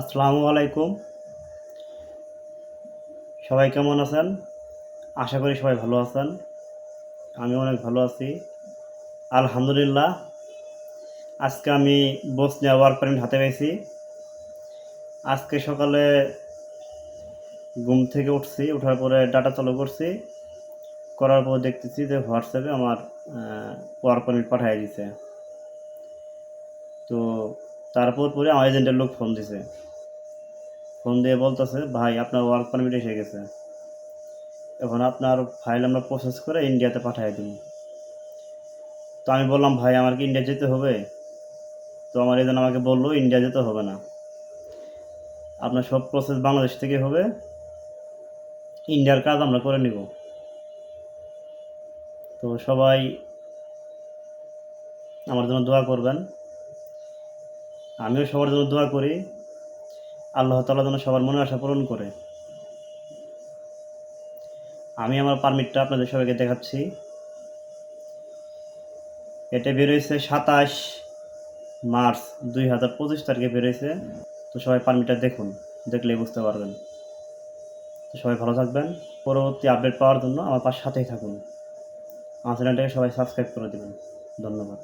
আসসালামু আলাইকুম। সবাই কেমন আছেন? আশা করি সবাই ভালো আছেন। আমি অনেক ভালো আছি। আলহামদুলিল্লাহ, আজকে আমি বসনিয়া ওয়ার্ক পারমিট হাতে পেয়েছি। আজকে সকালে ঘুম থেকে উঠছি ওঠার পরে ডাটা চালু করছি। করার পর দেখতেছি যে হোয়াটসঅ্যাপে আমার ওয়ার্ক পারমিট পাঠিয়ে দিছে। তো তারপর পরে আমার এজেন্টের লোক ফোন দিছে। ফোন দিয়ে বলতেছে, ভাই, আপনার ওয়ার্ক পারমিট এসে গেছে। এখন আপনার ফাইল আমরা প্রসেস করে ইন্ডিয়াতে পাঠিয়ে দিব। তো আমি বললাম, ভাই, আমার কি ইন্ডিয়া যেতে হবে? তো আমার এজেন্ট আমাকে বলল ইন্ডিয়া যেতে হবে না। আপনার সব প্রসেস বাংলাদেশ থেকে হবে। ইন্ডিয়ার কাজ আমরা করে নিব। তো সবাই আমার জন্য দোয়া করবেন। আমিও সবার জন্য দোয়া করি। আল্লাহ তালা যেন সবার মনে আশা পূরণ করে। আমি আমার পারমিটটা আপনাদের সবাইকে দেখাচ্ছি। এটা বেরোয়েছে সাতাশ মার্চ দুই হাজার পঁচিশ তারিখে বেরোয়েছে তো সবাই পারমিটটা দেখুন, দেখলেই বুঝতে পারবেন। তো সবাই ভালো থাকবেন। পরবর্তী আপডেট পাওয়ার জন্য আমার পাশে সাথেই থাকুন। আমার চ্যানেলটাকে সবাই সাবস্ক্রাইব করে দেবেন। ধন্যবাদ।